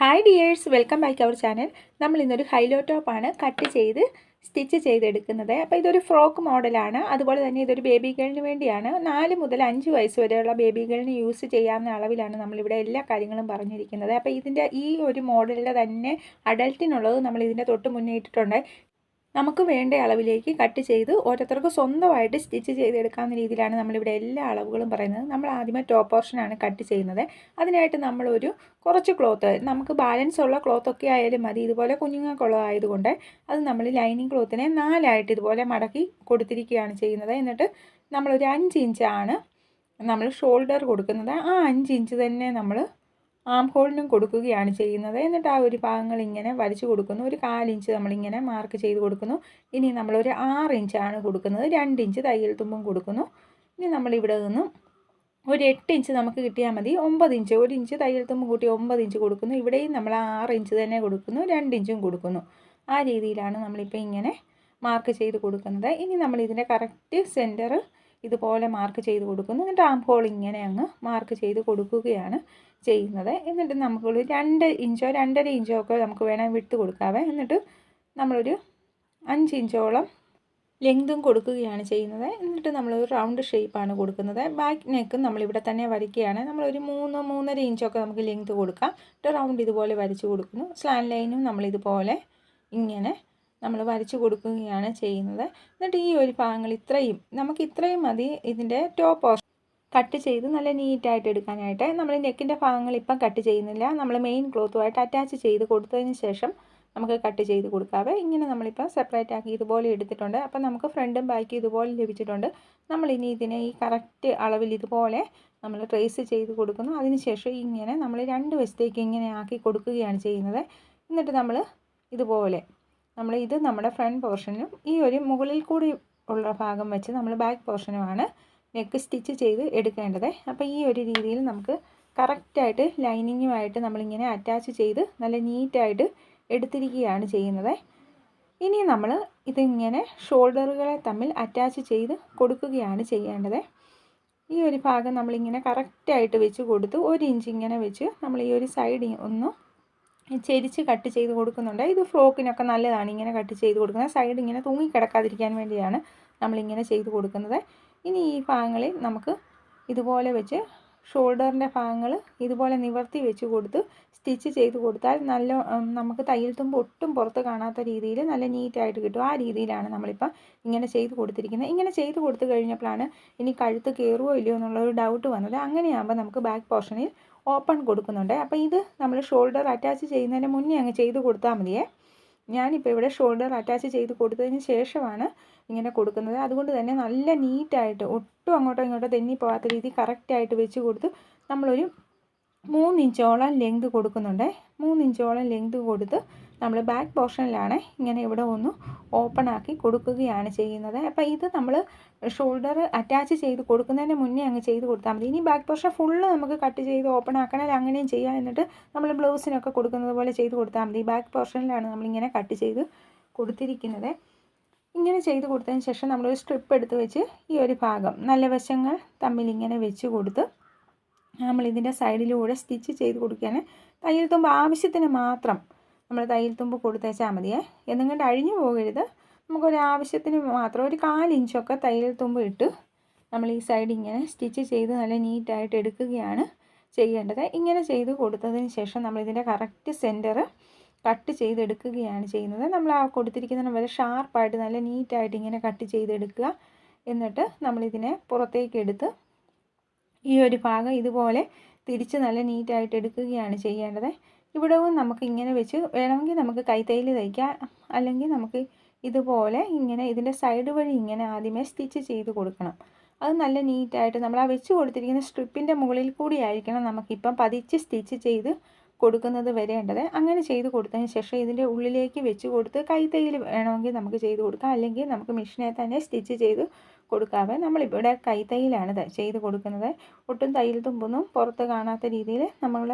Hi dears welcome back our channel നമ്മൾ ഇന്നൊരു ഹൈലോ ടോപ്പാണ് കട്ട് ചെയ്ത് സ്റ്റിച്ച് ചെയ്തെടുക്കുന്നത്. അപ്പോൾ ഇതൊരു ഫ്രോക്ക് മോഡലാണ് അതുപോലെ തന്നെ ഇതൊരു ബേബി ഗേളിന് വേണ്ടിയാണ്. നാല് മുതൽ അഞ്ച് വയസ്സ് വരെയുള്ള ബേബി ഗേളിന് യൂസ് ചെയ്യാവുന്ന അളവിലാണ് നമ്മളിവിടെ എല്ലാ കാര്യങ്ങളും പറഞ്ഞിരിക്കുന്നത്. അപ്പോൾ ഇതിന്റെ ഈ ഒരു മോഡലിന്റെ തന്നെ അഡൽട്ടിനുള്ളത് നമ്മൾ ഇതിന്റെ തൊട്ട് മുന്നേ ഇട്ടിട്ടുണ്ട്. നമുക്ക് വേണ്ട അളവിലേക്ക് കട്ട് ചെയ്ത് ഓരോരുത്തർക്ക് സ്വന്തമായിട്ട് സ്റ്റിച്ച് ചെയ്തെടുക്കാവുന്ന രീതിയിലാണ് നമ്മളിവിടെ എല്ലാ അളവുകളും പറയുന്നത്. നമ്മൾ ആദ്യമേ ടോപ്പ് പോർഷനാണ് കട്ട് ചെയ്യുന്നത്. അതിനായിട്ട് നമ്മളൊരു കുറച്ച് ക്ലോത്ത് നമുക്ക് ബാലൻസ് ഉള്ള ക്ലോത്തൊക്കെ ആയാലും മതി. ഇതുപോലെ കുഞ്ഞുങ്ങൾക്കുള്ളതായതുകൊണ്ട് അത് നമ്മൾ ലൈനിങ് ക്ലോത്തിനെ നാലായിട്ട് ഇതുപോലെ മടക്കി കൊടുത്തിരിക്കുകയാണ് ചെയ്യുന്നത്. എന്നിട്ട് നമ്മളൊരു അഞ്ച് ഇഞ്ചാണ് നമ്മൾ ഷോൾഡർ കൊടുക്കുന്നത്. ആ അഞ്ച് ഇഞ്ച് തന്നെ നമ്മൾ ആം ഹോളിനും കൊടുക്കുകയാണ് ചെയ്യുന്നത്. എന്നിട്ട് ആ ഒരു ഭാഗങ്ങൾ ഇങ്ങനെ വരച്ച് കൊടുക്കുന്നു. ഒരു കാലിഞ്ച് നമ്മളിങ്ങനെ മാർക്ക് ചെയ്ത് കൊടുക്കുന്നു. ഇനി നമ്മളൊരു ആറ് ഇഞ്ചാണ് കൊടുക്കുന്നത്. രണ്ട് ഇഞ്ച് തയ്യൽ തുമ്പും കൊടുക്കുന്നു. ഇനി നമ്മളിവിടെ നിന്നും ഒരു എട്ട് ഇഞ്ച് നമുക്ക് കിട്ടിയാൽ മതി. ഒമ്പത് ഇഞ്ച് ഒരു ഇഞ്ച് തയ്യൽ തുമ്പ് കൂട്ടി ഒമ്പത് ഇഞ്ച് കൊടുക്കുന്നു. ഇവിടെയും നമ്മൾ ആറ് ഇഞ്ച് തന്നെ കൊടുക്കുന്നു. രണ്ട് ഇഞ്ചും കൊടുക്കുന്നു. ആ രീതിയിലാണ് നമ്മളിപ്പോൾ ഇങ്ങനെ മാർക്ക് ചെയ്ത് കൊടുക്കുന്നത്. ഇനി നമ്മളിതിന്റെ കറക്റ്റ് സെന്റർ ഇതുപോലെ മാർക്ക് ചെയ്ത് കൊടുക്കുന്നു. എന്നിട്ട് ആം ഹോൾ ഇങ്ങനെ അങ്ങ് മാർക്ക് ചെയ്ത് കൊടുക്കുകയാണ് ചെയ്യുന്നത്. എന്നിട്ട് നമുക്കൊരു രണ്ട് ഇഞ്ചോ രണ്ടര ഇഞ്ചോ ഒക്കെ നമുക്ക് വേണമെങ്കിൽ വിട്ട് കൊടുക്കാവേ. എന്നിട്ട് നമ്മളൊരു അഞ്ച് ഇഞ്ചോളം ലെങ്തും കൊടുക്കുകയാണ് ചെയ്യുന്നത്. എന്നിട്ട് നമ്മളൊരു റൗണ്ട് ഷേപ്പാണ് കൊടുക്കുന്നത്. ബാക്ക് നെക്കും നമ്മളിവിടെ തന്നെ വരയ്ക്കുകയാണ്. നമ്മളൊരു മൂന്ന് മൂന്നര ഇഞ്ചൊക്കെ നമുക്ക് ലെങ്ത് കൊടുക്കാം. എന്നിട്ട് റൗണ്ട് ഇതുപോലെ വരച്ച് കൊടുക്കുന്നു. സ്ലാൻ ലൈനും നമ്മളിതുപോലെ ഇങ്ങനെ നമ്മൾ വരച്ച് കൊടുക്കുകയാണ് ചെയ്യുന്നത്. എന്നിട്ട് ഈ ഒരു ഭാഗങ്ങൾ ഇത്രയും നമുക്ക് ഇത്രയും മതി ഇതിന്റെ ടോപ്പ് പോർഷൻ കട്ട് ചെയ്ത് നല്ല നീറ്റായിട്ട് എടുക്കാനായിട്ട്. നമ്മൾ നെക്കിന്റെ ഭാഗങ്ങൾ ഇപ്പം കട്ട് ചെയ്യുന്നില്ല. നമ്മൾ മെയിൻ ക്ലോത്തുമായിട്ട് അറ്റാച്ച് ചെയ്ത് കൊടുത്തതിന് ശേഷം നമുക്ക് കട്ട് ചെയ്ത് കൊടുക്കാവേ. ഇങ്ങനെ നമ്മളിപ്പോൾ സെപ്പറേറ്റ് ആക്കി ഇതുപോലെ എടുത്തിട്ടുണ്ട്. അപ്പം നമുക്ക് ഫ്രണ്ടും ബാക്കും ഇതുപോലെ ലഭിച്ചിട്ടുണ്ട്. നമ്മളിനി ഇതിനെ ഈ കറക്റ്റ് അളവിൽ ഇതുപോലെ നമ്മൾ ട്രേസ് ചെയ്ത് കൊടുക്കുന്നു. അതിനുശേഷം ഇങ്ങനെ നമ്മൾ രണ്ട് വശത്തേക്ക് ഇങ്ങനെ ആക്കി കൊടുക്കുകയാണ് ചെയ്യുന്നത്. എന്നിട്ട് നമ്മൾ ഇതുപോലെ നമ്മൾ ഇത് നമ്മുടെ ഫ്രണ്ട് പോർഷനും ഈ ഒരു മുകളിൽ കൂടി ഉള്ള ഭാഗം വെച്ച് നമ്മൾ ബാക്ക് പോർഷനുമാണ് നെക്ക് സ്റ്റിച്ച് ചെയ്ത് എടുക്കേണ്ടത്. അപ്പോൾ ഈ ഒരു രീതിയിൽ നമുക്ക് കറക്റ്റായിട്ട് ലൈനിങ്ങുമായിട്ട് നമ്മളിങ്ങനെ അറ്റാച്ച് ചെയ്ത് നല്ല നീറ്റായിട്ട് എടുത്തിരിക്കുകയാണ് ചെയ്യുന്നത്. ഇനി നമ്മൾ ഇതിങ്ങനെ ഷോൾഡറുകളെ തമ്മിൽ അറ്റാച്ച് ചെയ്ത് കൊടുക്കുകയാണ് ചെയ്യേണ്ടത്. ഈ ഒരു ഭാഗം നമ്മളിങ്ങനെ കറക്റ്റായിട്ട് വെച്ച് കൊടുത്ത് ഒരു ഇഞ്ച് ഇങ്ങനെ വെച്ച് നമ്മൾ ഈ ഒരു സൈഡ് ഒന്ന് ചെരിച്ച് കട്ട് ചെയ്ത് കൊടുക്കുന്നുണ്ട്. ഇത് ഫ്രോക്കിനൊക്കെ നല്ലതാണ്. ഇങ്ങനെ കട്ട് ചെയ്ത് കൊടുക്കുന്നത് സൈഡ് ഇങ്ങനെ തൂങ്ങി കിടക്കാതിരിക്കാൻ വേണ്ടിയാണ് നമ്മളിങ്ങനെ ചെയ്ത് കൊടുക്കുന്നത്. ഇനി ഈ ഭാഗങ്ങളിൽ നമുക്ക് ഇതുപോലെ വെച്ച് ഷോൾഡറിന്റെ ഭാഗങ്ങൾ ഇതുപോലെ നിവർത്തി വെച്ച് കൊടുത്ത് സ്റ്റിച്ച് ചെയ്ത് കൊടുത്താൽ നല്ല നമുക്ക് തയ്യൽ തുമ്പ് ഒട്ടും പുറത്ത് കാണാത്ത രീതിയിൽ നല്ല നീറ്റായിട്ട് കിട്ടും. ആ രീതിയിലാണ് നമ്മളിപ്പോൾ ഇങ്ങനെ ചെയ്ത് കൊടുത്തിരിക്കുന്നത്. ഇങ്ങനെ ചെയ്ത് കൊടുത്തു കഴിഞ്ഞപ്പോഴാണ് ഇനി കഴുത്ത് കയറുമോ ഇല്ലയോ എന്നുള്ളൊരു ഡൗട്ട് വന്നത്. അങ്ങനെയാകുമ്പോൾ നമുക്ക് ബാക്ക് പോർഷനിൽ ഓപ്പൺ കൊടുക്കുന്നുണ്ട്. അപ്പോൾ ഇത് നമ്മൾ ഷോൾഡർ അറ്റാച്ച് ചെയ്യുന്നതിന് മുന്നേ അങ്ങ് ചെയ്ത് കൊടുത്താൽ മതിയേ. ഞാനിപ്പോൾ ഇവിടെ ഷോൾഡർ അറ്റാച്ച് ചെയ്ത് കൊടുത്തതിന് ശേഷമാണ് ഇങ്ങനെ കൊടുക്കുന്നത്. അതുകൊണ്ട് തന്നെ നല്ല നീറ്റായിട്ട് ഒട്ടും അങ്ങോട്ടോ ഇങ്ങോട്ടോ തെന്നി പോകാത്ത രീതി കറക്റ്റായിട്ട് വെച്ച് കൊടുത്ത് നമ്മളൊരു മൂന്നിഞ്ചോളം ലെങ്ത് കൊടുക്കുന്നുണ്ട്. മൂന്നിഞ്ചോളം ലെങ്ത് കൊടുത്ത് നമ്മൾ ബാക്ക് പോർഷനിലാണ് ഇങ്ങനെ ഇവിടെ ഒന്ന് ഓപ്പൺ ആക്കി കൊടുക്കുകയാണ് ചെയ്യുന്നത്. അപ്പോൾ ഇത് നമ്മൾ ഷോൾഡർ അറ്റാച്ച് ചെയ്ത് കൊടുക്കുന്നതിന് മുന്നേ അങ്ങ് ചെയ്ത് കൊടുത്താൽ മതി. ഇനി ബാക്ക് പോർഷൻ ഫുള്ള് നമുക്ക് കട്ട് ചെയ്ത് ഓപ്പൺ ആക്കണമെങ്കിൽ അങ്ങനെയും ചെയ്യാം എന്നിട്ട് നമ്മൾ ബ്ലൗസിനൊക്കെ കൊടുക്കുന്നത് പോലെ ചെയ്ത് കൊടുത്താൽ മതി. ബാക്ക് പോർഷനിലാണ് നമ്മളിങ്ങനെ കട്ട് ചെയ്ത് കൊടുത്തിരിക്കുന്നത്. ഇങ്ങനെ ചെയ്ത് കൊടുത്തതിന് ശേഷം നമ്മളൊരു സ്ട്രിപ്പ് എടുത്ത് വെച്ച് ഈ ഒരു ഭാഗം നല്ല വശങ്ങൾ തമ്മിൽ ഇങ്ങനെ വെച്ച് കൊടുത്ത് നമ്മളിതിന്റെ സൈഡിലൂടെ സ്റ്റിച്ച് ചെയ്ത് കൊടുക്കുകയാണ്. തയ്യൽ തുമ്പോൾ ആവശ്യത്തിന് മാത്രം നമ്മൾ തയ്യൽ തുമ്പ് കൊടുത്തേച്ചാൽ മതിയേ. എന്നും കൊണ്ട് അഴിഞ്ഞു പോകരുത്. നമുക്കൊരു ആവശ്യത്തിന് മാത്രം ഒരു കാലിഞ്ചൊക്കെ തയ്യൽ തുമ്പ് ഇട്ട് നമ്മൾ ഈ സൈഡ് ഇങ്ങനെ സ്റ്റിച്ച് ചെയ്ത് നല്ല നീറ്റായിട്ട് എടുക്കുകയാണ് ചെയ്യേണ്ടത്. ഇങ്ങനെ ചെയ്ത് കൊടുത്തതിന് ശേഷം നമ്മളിതിന്റെ കറക്റ്റ് സെന്റർ കട്ട് ചെയ്തെടുക്കുകയാണ് ചെയ്യുന്നത്. നമ്മൾ ആ കൊടുത്തിരിക്കുന്ന വരെ ഷാർപ്പായിട്ട് നല്ല നീറ്റായിട്ട് ഇങ്ങനെ കട്ട് ചെയ്തെടുക്കുക. എന്നിട്ട് നമ്മളിതിനെ പുറത്തേക്ക് എടുത്ത് ഈ ഒരു ഭാഗം ഇതുപോലെ തിരിച്ച് നല്ല നീറ്റായിട്ട് എടുക്കുകയാണ് ചെയ്യേണ്ടത്. ഇവിടവും നമുക്ക് ഇങ്ങനെ വെച്ച് വേണമെങ്കിൽ നമുക്ക് കൈത്തൈയിൽ തയ്ക്കാം. അല്ലെങ്കിൽ നമുക്ക് ഇതുപോലെ ഇങ്ങനെ ഇതിന്റെ സൈഡ് വഴി ഇങ്ങനെ ആദ്യമേ സ്റ്റിച്ച് ചെയ്ത് കൊടുക്കണം. അത് നല്ല നീറ്റായിട്ട് നമ്മൾ ആ വെച്ച് കൊടുത്തിരിക്കുന്ന സ്ട്രിപ്പിന്റെ മുകളിൽ കൂടി ആയിരിക്കണം നമുക്കിപ്പം പതിച്ച് സ്റ്റിച്ച് ചെയ്ത് കൊടുക്കുന്നത് വരേണ്ടത്. അങ്ങനെ ചെയ്ത് കൊടുത്തതിന് ശേഷം ഇതിന്റെ ഉള്ളിലേക്ക് വെച്ച് കൊടുത്ത് കൈത്തയ്യിൽ വേണമെങ്കിൽ നമുക്ക് ചെയ്ത് കൊടുക്കാം. അല്ലെങ്കിൽ നമുക്ക് മെഷീനെ തന്നെ സ്റ്റിച്ച് ചെയ്ത് കൊടുക്കാവേ. നമ്മളിവിടെ കൈത്തയ്യിലാണ് ചെയ്ത് കൊടുക്കുന്നത്. ഒട്ടും തയ്യൽ തുമ്പൊന്നും പുറത്ത് കാണാത്ത രീതിയിൽ നമ്മൾ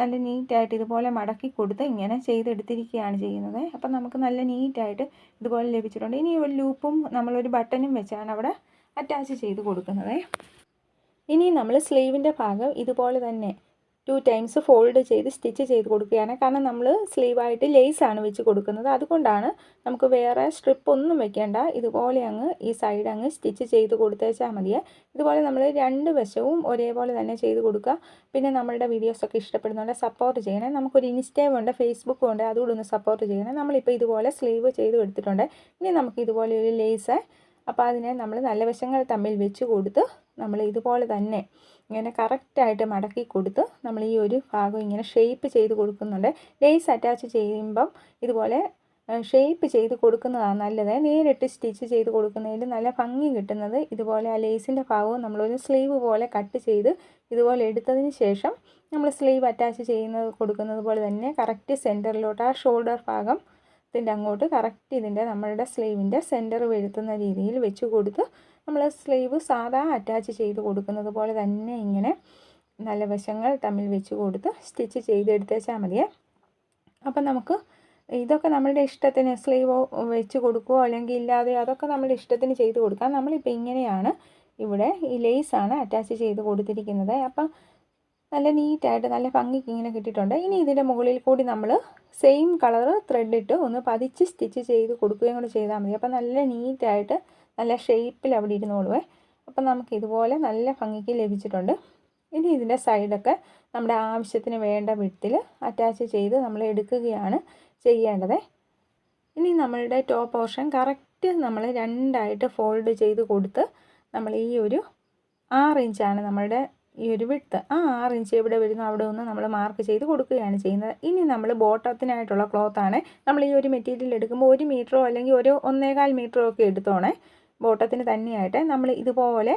നല്ല നീറ്റായിട്ട് ഇതുപോലെ മടക്കി കൊടുത്ത് ഇങ്ങനെ ചെയ്തെടുത്തിരിക്കുകയാണ് ചെയ്യുന്നത്. അപ്പം നമുക്ക് നല്ല നീറ്റായിട്ട് ഇതുപോലെ ലഭിച്ചിട്ടുണ്ട്. ഇനി ഒരു ലൂപ്പും നമ്മളൊരു ബട്ടനും വെച്ചാണ് അവിടെ അറ്റാച്ച് ചെയ്ത് കൊടുക്കുന്നത്. ഇനി നമ്മൾ സ്ലീവിന്റെ ഭാഗം ഇതുപോലെ തന്നെ ടു ടൈംസ് ഫോൾഡ് ചെയ്ത് സ്റ്റിച്ച് ചെയ്ത് കൊടുക്കുകയാണ്. കാരണം നമ്മൾ സ്ലീവായിട്ട് ലേസാണ് വെച്ച് കൊടുക്കുന്നത്. അതുകൊണ്ടാണ് നമുക്ക് വേറെ സ്ട്രിപ്പ് ഒന്നും വെക്കേണ്ട. ഇതുപോലെ അങ്ങ് ഈ സൈഡ് അങ്ങ് സ്റ്റിച്ച് ചെയ്ത് കൊടുത്തേച്ചാൽ മതിയേ. ഇതുപോലെ നമ്മൾ രണ്ട് വശവും ഒരേപോലെ തന്നെ ചെയ്ത് കൊടുക്കുക. പിന്നെ നമ്മളുടെ വീഡിയോസൊക്കെ ഇഷ്ടപ്പെടുന്നുണ്ട് സപ്പോർട്ട് ചെയ്യണേ. നമുക്കൊരു ഇൻസ്റ്റയും ഉണ്ട് ഫേസ്ബുക്കും ഉണ്ട്. അതുകൂടെ ഒന്ന് സപ്പോർട്ട് ചെയ്യണേ. നമ്മളിപ്പോൾ ഇതുപോലെ സ്ലീവ് ചെയ്ത് എടുത്തിട്ടുണ്ട്. ഇനി നമുക്ക് ഇതുപോലെ ഒരു ലേസ് അപ്പോൾ അതിനെ നമ്മൾ നല്ല വശങ്ങൾ തമ്മിൽ വെച്ച് കൊടുത്ത് നമ്മൾ ഇതുപോലെ തന്നെ ഇങ്ങനെ കറക്റ്റായിട്ട് മടക്കി കൊടുത്ത് നമ്മൾ ഈ ഒരു ഭാഗം ഇങ്ങനെ ഷേപ്പ് ചെയ്ത് കൊടുക്കുന്നുണ്ട്. ലേസ് അറ്റാച്ച് ചെയ്യുമ്പം ഇതുപോലെ ഷേപ്പ് ചെയ്ത് കൊടുക്കുന്നതാണ് നല്ലത്. നേരിട്ട് സ്റ്റിച്ച് ചെയ്ത് കൊടുക്കുന്നതിൽ നല്ല ഭംഗി കിട്ടുന്നത് ഇതുപോലെ ആ ലേസിന്റെ ഭാഗവും നമ്മളൊരു സ്ലീവ് പോലെ കട്ട് ചെയ്ത് ഇതുപോലെ എടുത്തതിന് ശേഷം നമ്മൾ സ്ലീവ് അറ്റാച്ച് ചെയ്യുന്നത് കൊടുക്കുന്നത് പോലെ തന്നെ കറക്റ്റ് സെന്ററിലോട്ട് ആ ഷോൾഡർ ഭാഗം ഇതിന്റെ അങ്ങോട്ട് കറക്റ്റ് ഇതിന്റെ നമ്മളുടെ സ്ലീവിന്റെ സെന്റർ വരുത്തുന്ന രീതിയിൽ വെച്ച് കൊടുത്ത് നമ്മൾ സ്ലീവ് സാധാ അറ്റാച്ച് ചെയ്ത് കൊടുക്കുന്നത് പോലെ തന്നെ ഇങ്ങനെ നല്ല വശങ്ങൾ തമ്മിൽ വെച്ച് കൊടുത്ത് സ്റ്റിച്ച് ചെയ്തെടുത്തേച്ചാൽ മതിയേ. അപ്പം നമുക്ക് ഇതൊക്കെ നമ്മളുടെ ഇഷ്ടത്തിന് സ്ലീവ് വെച്ച് കൊടുക്കുകയോ അല്ലെങ്കിൽ ഇല്ലാതെ അതൊക്കെ നമ്മുടെ ഇഷ്ടത്തിന് ചെയ്ത് കൊടുക്കാം. നമ്മളിപ്പോൾ ഇങ്ങനെയാണ് ഇവിടെ ഈ ലേസാണ് അറ്റാച്ച് ചെയ്ത് കൊടുത്തിരിക്കുന്നത്. അപ്പം നല്ല നീറ്റായിട്ട് നല്ല ഭംഗിക്ക് ഇങ്ങനെ കിട്ടിയിട്ടുണ്ട്. ഇനി ഇതിന്റെ മുകളിൽ കൂടി നമ്മൾ സെയിം കളർ ത്രെഡ് ഇട്ട് ഒന്ന് പതിച്ച് സ്റ്റിച്ച് ചെയ്ത് കൊടുക്കുകയും കൂടി ചെയ്താൽ മതി. അപ്പം നല്ല നീറ്റായിട്ട് നല്ല ഷേപ്പിൽ അവിടെ ഇരുന്നോളുവേ. അപ്പം നമുക്ക് ഇതുപോലെ നല്ല ഭംഗിക്ക് ലഭിച്ചിട്ടുണ്ട്. ഇനി ഇതിന്റെ സൈഡൊക്കെ നമ്മുടെ ആവശ്യത്തിന് വേണ്ട വിട്ടിൽ അറ്റാച്ച് ചെയ്ത് നമ്മൾ എടുക്കുകയാണ് ചെയ്യേണ്ടത്. ഇനി നമ്മളുടെ ടോപ്പ് പോർഷൻ കറക്റ്റ് നമ്മൾ രണ്ടായിട്ട് ഫോൾഡ് ചെയ്ത് കൊടുത്ത് നമ്മൾ ഈ ഒരു ആറ് ഇഞ്ചാണ് നമ്മളുടെ ഈ ഒരു വിട്ട്. ആ ആറ് ഇഞ്ച് എവിടെ വരുന്നു? അവിടെ ഒന്ന് നമ്മൾ മാർക്ക് ചെയ്ത് കൊടുക്കുകയാണ് ചെയ്യുന്നത്. ഇനി നമ്മൾ ബോട്ടത്തിനായിട്ടുള്ള ക്ലോത്താണ് നമ്മൾ ഈ ഒരു മെറ്റീരിയൽ എടുക്കുമ്പോൾ ഒരു മീറ്ററോ അല്ലെങ്കിൽ ഒരു ഒന്നേകാൽ മീറ്ററോ ഒക്കെ എടുത്തോണേ. ബോട്ടത്തിന് തന്നെയായിട്ട് നമ്മൾ ഇതുപോലെ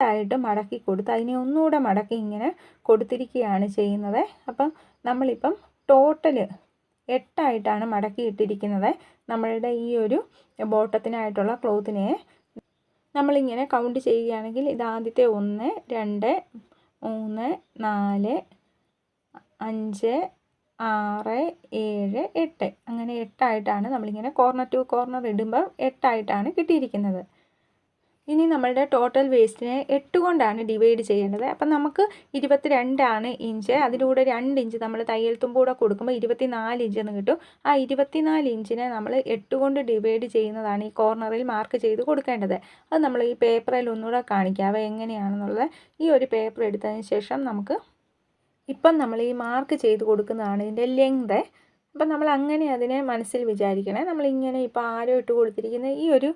ആയിട്ട് മടക്കി കൊടുത്ത് അതിനെ ഒന്നുകൂടെ മടക്കി ഇങ്ങനെ കൊടുത്തിരിക്കുകയാണ് ചെയ്യുന്നത്. അപ്പം നമ്മളിപ്പം ടോട്ടൽ എട്ടായിട്ടാണ് മടക്കി ഇട്ടിരിക്കുന്നത് നമ്മളുടെ ഈ ഒരു ബോട്ടത്തിനായിട്ടുള്ള ക്ലോത്തിനെ നമ്മളിങ്ങനെ കൗണ്ട് ചെയ്യുകയാണെങ്കിൽ ഇത് ആദ്യത്തെ ഒന്ന് രണ്ട് മൂന്ന് നാല് അഞ്ച് ആറ് ഏഴ് എട്ട്. അങ്ങനെ എട്ടായിട്ടാണ് നമ്മളിങ്ങനെ കോർണർ ടു കോർണർ ഇടുമ്പോൾ എട്ടായിട്ടാണ് കിട്ടിയിരിക്കുന്നത്. ഇനി നമ്മളുടെ ടോട്ടൽ വേസ്റ്റിനെ എട്ട് കൊണ്ടാണ് ഡിവൈഡ് ചെയ്യേണ്ടത്. അപ്പം നമുക്ക് ഇരുപത്തി രണ്ടാണ് ഇഞ്ച് അതിലൂടെ രണ്ട് ഇഞ്ച് നമ്മൾ തയ്യൽ തുമ്പൂടെ കൊടുക്കുമ്പോൾ ഇരുപത്തി ഇഞ്ച് എന്ന് കിട്ടും. ആ ഇരുപത്തിനാല് ഇഞ്ചിനെ നമ്മൾ എട്ട് കൊണ്ട് ഡിവൈഡ് ചെയ്യുന്നതാണ് ഈ കോർണറിൽ മാർക്ക് ചെയ്ത് കൊടുക്കേണ്ടത്. അത് നമ്മൾ ഈ പേപ്പറിൽ ഒന്നുകൂടെ കാണിക്കാവേ എങ്ങനെയാണെന്നുള്ളത്. ഈ ഒരു പേപ്പർ എടുത്തതിന് ശേഷം നമുക്ക് ഇപ്പം നമ്മൾ ഈ മാർക്ക് ചെയ്ത് കൊടുക്കുന്നതാണ് ഇതിന്റെ ലെങ്ത് അപ്പം നമ്മൾ അങ്ങനെ അതിനെ മനസ്സിൽ വിചാരിക്കണേ. നമ്മളിങ്ങനെ ഇപ്പോൾ ആരോ ഇട്ട് കൊടുത്തിരിക്കുന്ന ഈ ഒരു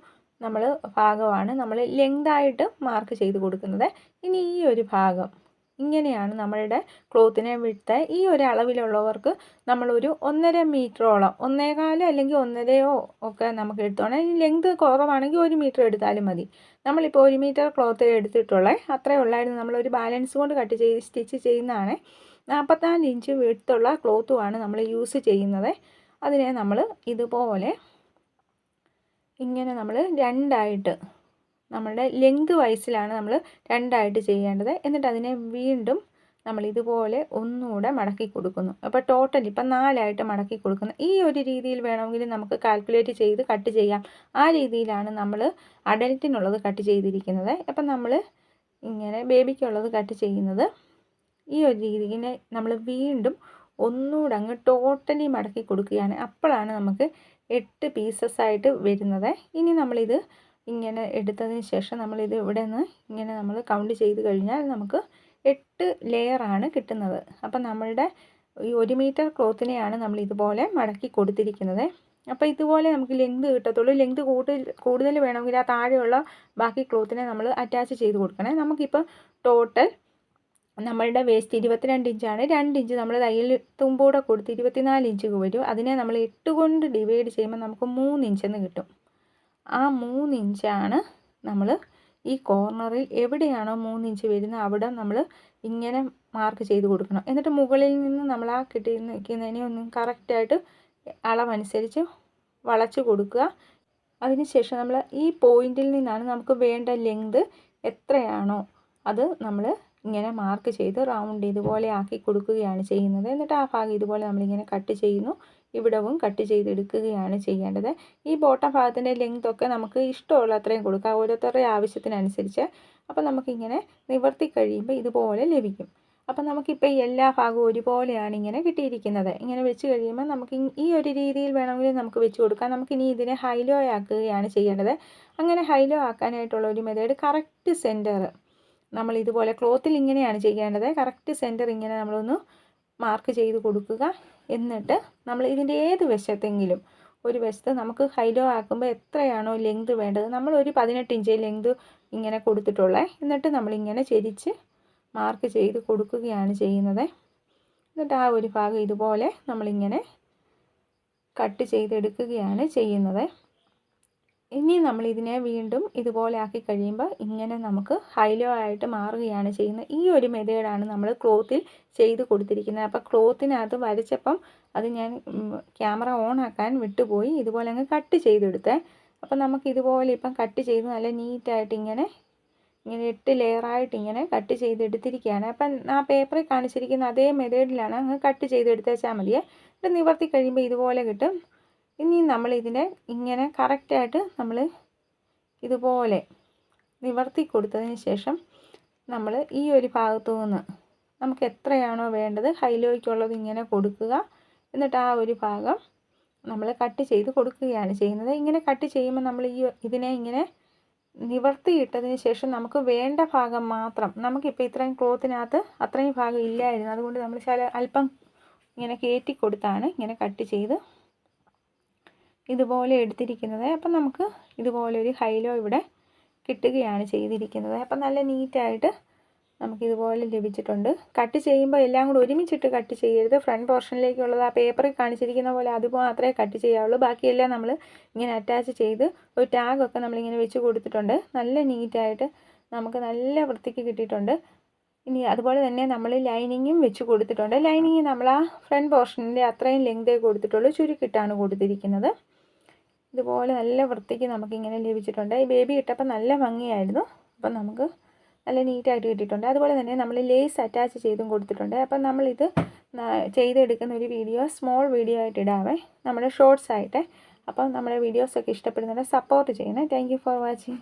നമ്മൾ ഭാഗമാണ് നമ്മൾ ലെങ്തായിട്ട് മാർക്ക് ചെയ്ത് കൊടുക്കുന്നത്. ഇനി ഈ ഒരു ഭാഗം. ഇങ്ങനെയാണ് നമ്മളുടെ ക്ലോത്തിനെ വിട്ട് ഈ ഒരു അളവിലുള്ളവർക്ക് നമ്മളൊരു ഒന്നര മീറ്ററോളം ഒന്നേകാലോ അല്ലെങ്കിൽ ഒന്നരയോ ഒക്കെ നമുക്ക് എടുത്തോണം. ഇനി ലെങ്ത് കുറവാണെങ്കിൽ ഒരു മീറ്റർ എടുത്താലും മതി. നമ്മളിപ്പോൾ ഒരു മീറ്റർ ക്ലോത്ത് എടുത്തിട്ടുള്ളത് അത്രയേ ഉള്ളായിരുന്നു. നമ്മളൊരു ബാലൻസ് കൊണ്ട് കട്ട് ചെയ്ത് സ്റ്റിച്ച് ചെയ്യുന്നതാണ്. നാൽപ്പത്തിനാല് ഇഞ്ച് വിടുത്തുള്ള ക്ലോത്തുമാണ് നമ്മൾ യൂസ് ചെയ്യുന്നത്. അതിനെ നമ്മൾ ഇതുപോലെ ഇങ്ങനെ നമ്മൾ രണ്ടായിട്ട് നമ്മളുടെ ലെങ്ത് വൈസിലാണ് നമ്മൾ രണ്ടായിട്ട് ചെയ്യേണ്ടത്. എന്നിട്ട് അതിനെ വീണ്ടും നമ്മൾ ഇതുപോലെ ഒന്നുകൂടെ മടക്കി കൊടുക്കുന്നു. അപ്പോൾ ടോട്ടൽ ഇപ്പം നാലായിട്ട് മടക്കി കൊടുക്കുന്നു. ഈ ഒരു രീതിയിൽ വേണമെങ്കിൽ നമുക്ക് കാൽക്കുലേറ്റ് ചെയ്ത് കട്ട് ചെയ്യാം. ആ രീതിയിലാണ് നമ്മൾ അഡൽറ്റിനുള്ളത് കട്ട് ചെയ്തിരിക്കുന്നത്. അപ്പം നമ്മൾ ഇങ്ങനെ ബേബിക്കുള്ളത് കട്ട് ചെയ്യുന്നത്. ഈ ഒരു രീതിയിൽ നമ്മൾ വീണ്ടും ഒന്നുകൂടെ അങ്ങ് ടോട്ടലി മടക്കി കൊടുക്കുകയാണ്. അപ്പോഴാണ് നമുക്ക് എട്ട് പീസസ് ആയിട്ട് വരുന്നത്. ഇനി നമ്മളിത് ഇങ്ങനെ എടുത്തതിന് ശേഷം നമ്മളിത് ഇവിടെ നിന്ന് ഇങ്ങനെ നമ്മൾ കൗണ്ട് ചെയ്ത് കഴിഞ്ഞാൽ നമുക്ക് എട്ട് ലെയറാണ് കിട്ടുന്നത്. അപ്പം നമ്മളുടെ ഈ ഒരു മീറ്റർ ക്ലോത്തിനെയാണ് നമ്മൾ ഇതുപോലെ മടക്കി കൊടുത്തിരിക്കുന്നത്. അപ്പോൾ ഇതുപോലെ നമുക്ക് ലെങ്ത് കിട്ടത്തുള്ളൂ. ലെങ്ത് കൂടുതൽ കൂടുതൽ വേണമെങ്കിൽ ആ താഴെയുള്ള ബാക്കി ക്ലോത്തിനെ നമ്മൾ അറ്റാച്ച് ചെയ്ത് കൊടുക്കണേ. നമുക്കിപ്പോൾ ടോട്ടൽ നമ്മളുടെ വേസ്റ്റ് ഇരുപത്തിരണ്ട് ഇഞ്ചാണ് രണ്ട് ഇഞ്ച് നമ്മൾ തയ്യൽ തുമ്പൂടെ കൊടുത്ത് ഇരുപത്തിനാല് ഇഞ്ച് വരും. അതിനെ നമ്മൾ എട്ട് കൊണ്ട് ഡിവൈഡ് ചെയ്യുമ്പോൾ നമുക്ക് മൂന്ന് ഇഞ്ചെന്ന് കിട്ടും. ആ മൂന്ന് ഇഞ്ചാണ് നമ്മൾ ഈ കോർണറിൽ എവിടെയാണോ മൂന്ന് ഇഞ്ച് വരുന്നത് അവിടെ നമ്മൾ ഇങ്ങനെ മാർക്ക് ചെയ്ത് കൊടുക്കണം. എന്നിട്ട് മുകളിൽ നിന്ന് നമ്മൾ ആ കിട്ടി നിൽക്കുന്നതിനെ ഒന്നും കറക്റ്റായിട്ട് അളവനുസരിച്ച് വളച്ച് കൊടുക്കുക. അതിനുശേഷം നമ്മൾ ഈ പോയിന്റിൽ നിന്നാണ് നമുക്ക് വേണ്ട ലെങ്ത് എത്രയാണോ അത് നമ്മൾ ഇങ്ങനെ മാർക്ക് ചെയ്ത് റൗണ്ട് ഇതുപോലെ ആക്കി കൊടുക്കുകയാണ് ചെയ്യുന്നത്. എന്നിട്ട് ആ ഭാഗം ഇതുപോലെ നമ്മളിങ്ങനെ കട്ട് ചെയ്യുന്നു. ഇവിടവും കട്ട് ചെയ്തെടുക്കുകയാണ് ചെയ്യേണ്ടത്. ഈ ബോട്ടം ഭാഗത്തിന്റെ ലെങ്ത് ഒക്കെ നമുക്ക് ഇഷ്ടമുള്ള അത്രയും കൊടുക്കാം ഓരോരുത്തരുടെ ആവശ്യത്തിനനുസരിച്ച് അപ്പോൾ നമുക്കിങ്ങനെ നിവർത്തി കഴിയുമ്പോൾ ഇതുപോലെ ലഭിക്കും. അപ്പം നമുക്കിപ്പോൾ എല്ലാ ഭാഗവും ഒരുപോലെയാണ് ഇങ്ങനെ കിട്ടിയിരിക്കുന്നത്. ഇങ്ങനെ വെച്ച് കഴിയുമ്പോൾ നമുക്ക് ഈ ഒരു രീതിയിൽ വേണമെങ്കിൽ നമുക്ക് വെച്ച് കൊടുക്കാം. നമുക്കിനി ഇതിനെ ഹൈലോ ആക്കുകയാണ് ചെയ്യേണ്ടത്. അങ്ങനെ ഹൈലോ ആക്കാനായിട്ടുള്ള ഒരു മെത്തേഡ് കറക്റ്റ് സെന്റർ നമ്മൾ ഇതുപോലെ ക്ലോത്തിൽ ഇങ്ങനെയാണ് ചെയ്യേണ്ടത്. കറക്റ്റ് സെന്റർ ഇങ്ങനെ നമ്മളൊന്ന് മാർക്ക് ചെയ്ത് കൊടുക്കുക. എന്നിട്ട് നമ്മൾ ഇതിന്റെ ഏത് വശത്തെങ്കിലും ഒരു വശത്ത് നമുക്ക് ഹൈലോ ആക്കുമ്പോൾ എത്രയാണോ ലെങ്ത് വേണ്ടത്. നമ്മൾ ഒരു പതിനെട്ട് ഇഞ്ച് ലെങ്ത് ഇങ്ങനെ കൊടുത്തിട്ടുള്ളത് എന്നിട്ട് നമ്മളിങ്ങനെ ചെരിച്ച് മാർക്ക് ചെയ്ത് കൊടുക്കുകയാണ് ചെയ്യുന്നത്. എന്നിട്ട് ആ ഒരു ഭാഗം ഇതുപോലെ നമ്മളിങ്ങനെ കട്ട് ചെയ്തെടുക്കുകയാണ് ചെയ്യുന്നത്. ഇനി നമ്മൾ ഇതിനെ വീണ്ടും ഇതുപോലെ ആക്കി കഴിയുമ്പോൾ ഇങ്ങനെ നമുക്ക് ഹൈലോ ആയിട്ട് മാറുകയാണ് ചെയ്യുന്നത്. ഈ ഒരു മെതേഡാണ് നമ്മൾ ക്ലോത്തിൽ ചെയ്ത് കൊടുത്തിരിക്കുന്നത്. അപ്പോൾ ക്ലോത്തിനകത്ത് വരച്ചപ്പം അത് ഞാൻ ക്യാമറ ഓൺ ആക്കാൻ വിട്ടുപോയി. ഇതുപോലെ അങ്ങ് കട്ട് ചെയ്തെടുത്തേ. അപ്പം നമുക്ക് ഇതുപോലെ ഇപ്പം കട്ട് ചെയ്ത് നല്ല നീറ്റായിട്ട് ഇങ്ങനെ ഇങ്ങനെ എട്ട് ലെയറായിട്ട് ഇങ്ങനെ കട്ട് ചെയ്തെടുത്തിരിക്കുകയാണ്. അപ്പം ആ പേപ്പറിൽ കാണിച്ചിരിക്കുന്ന അതേ മെതേഡിലാണ് അങ്ങ് കട്ട് ചെയ്തെടുത്തേച്ചാൽ മതിയേ. ഇത് നിവർത്തി കഴിയുമ്പോൾ ഇതുപോലെ കിട്ടും. ഇനി നമ്മൾ ഇതിനെ ഇങ്ങനെ കറക്റ്റായിട്ട് നമ്മൾ ഇതുപോലെ നിവർത്തി കൊടുത്തതിന് ശേഷം നമ്മൾ ഈ ഒരു ഭാഗത്തു നിന്ന് നമുക്ക് എത്രയാണോ വേണ്ടത് ഹൈലോയ്ക്കുള്ളത് ഇങ്ങനെ കൊടുക്കുക. എന്നിട്ട് ആ ഒരു ഭാഗം നമ്മൾ കട്ട് ചെയ്ത് കൊടുക്കുകയാണ് ചെയ്യുന്നത്. ഇങ്ങനെ കട്ട് ചെയ്യുമ്പോൾ നമ്മൾ ഈ ഇതിനെ ഇങ്ങനെ നിവർത്തിയിട്ടതിന് ശേഷം നമുക്ക് വേണ്ട ഭാഗം മാത്രം നമുക്കിപ്പോൾ ഇത്രയും ക്ലോത്തിനകത്ത് അത്രയും ഭാഗം ഇല്ലായിരുന്നു. അതുകൊണ്ട് നമ്മൾ ചില അല്പം ഇങ്ങനെ കയറ്റി കൊടുത്താണ് ഇങ്ങനെ കട്ട് ചെയ്ത് ഇതുപോലെ എടുത്തിരിക്കുന്നത്. അപ്പം നമുക്ക് ഇതുപോലെ ഒരു ഹൈലോ ഇവിടെ കിട്ടുകയാണ് ചെയ്തിരിക്കുന്നത്. അപ്പം നല്ല നീറ്റായിട്ട് നമുക്കിതുപോലെ ലഭിച്ചിട്ടുണ്ട്. കട്ട് ചെയ്യുമ്പോൾ എല്ലാം കൂടെ ഒരുമിച്ചിട്ട് കട്ട് ചെയ്യരുത്. ഫ്രണ്ട് പോർഷനിലേക്കുള്ളത് ആ പേപ്പറിൽ കാണിച്ചിരിക്കുന്ന പോലെ അത് മാത്രമേ കട്ട് ചെയ്യാവുള്ളൂ. ബാക്കിയെല്ലാം നമ്മൾ ഇങ്ങനെ അറ്റാച്ച് ചെയ്ത് ഒരു ടാഗൊക്കെ നമ്മളിങ്ങനെ വെച്ച് കൊടുത്തിട്ടുണ്ട്. നല്ല നീറ്റായിട്ട് നമുക്ക് നല്ല വൃത്തിക്ക് കിട്ടിയിട്ടുണ്ട്. ഇനി അതുപോലെ തന്നെ നമ്മൾ ലൈനിങ്ങും വെച്ച് കൊടുത്തിട്ടുണ്ട്. ലൈനിങ് നമ്മൾ ആ ഫ്രണ്ട് പോർഷനിന്റെ അത്രയും ലെങ്തേ കൊടുത്തിട്ടുള്ളൂ. ചുരുക്കിട്ടാണ് കൊടുത്തിരിക്കുന്നത്. ഇതുപോലെ നല്ല വൃത്തിക്ക് നമുക്കിങ്ങനെ ലഭിച്ചിട്ടുണ്ട്. ഈ ബേബി ഇട്ടപ്പോൾ നല്ല ഭംഗിയായിരുന്നു. അപ്പം നമുക്ക് നല്ല നീറ്റായിട്ട് കിട്ടിയിട്ടുണ്ട്. അതുപോലെ തന്നെ നമ്മൾ ലേസ് അറ്റാച്ച് ചെയ്തും കൊടുത്തിട്ടുണ്ട്. അപ്പം നമ്മളിത് ചെയ്തെടുക്കുന്ന ഒരു വീഡിയോ സ്മോൾ വീഡിയോ ആയിട്ട് ഇടാവേ. നമ്മുടെ ഷോർട്സ് ആയിട്ട്. അപ്പം നമ്മുടെ വീഡിയോസൊക്കെ ഇഷ്ടപ്പെടുന്നുണ്ട് സപ്പോർട്ട് ചെയ്യണേ. Thank for watching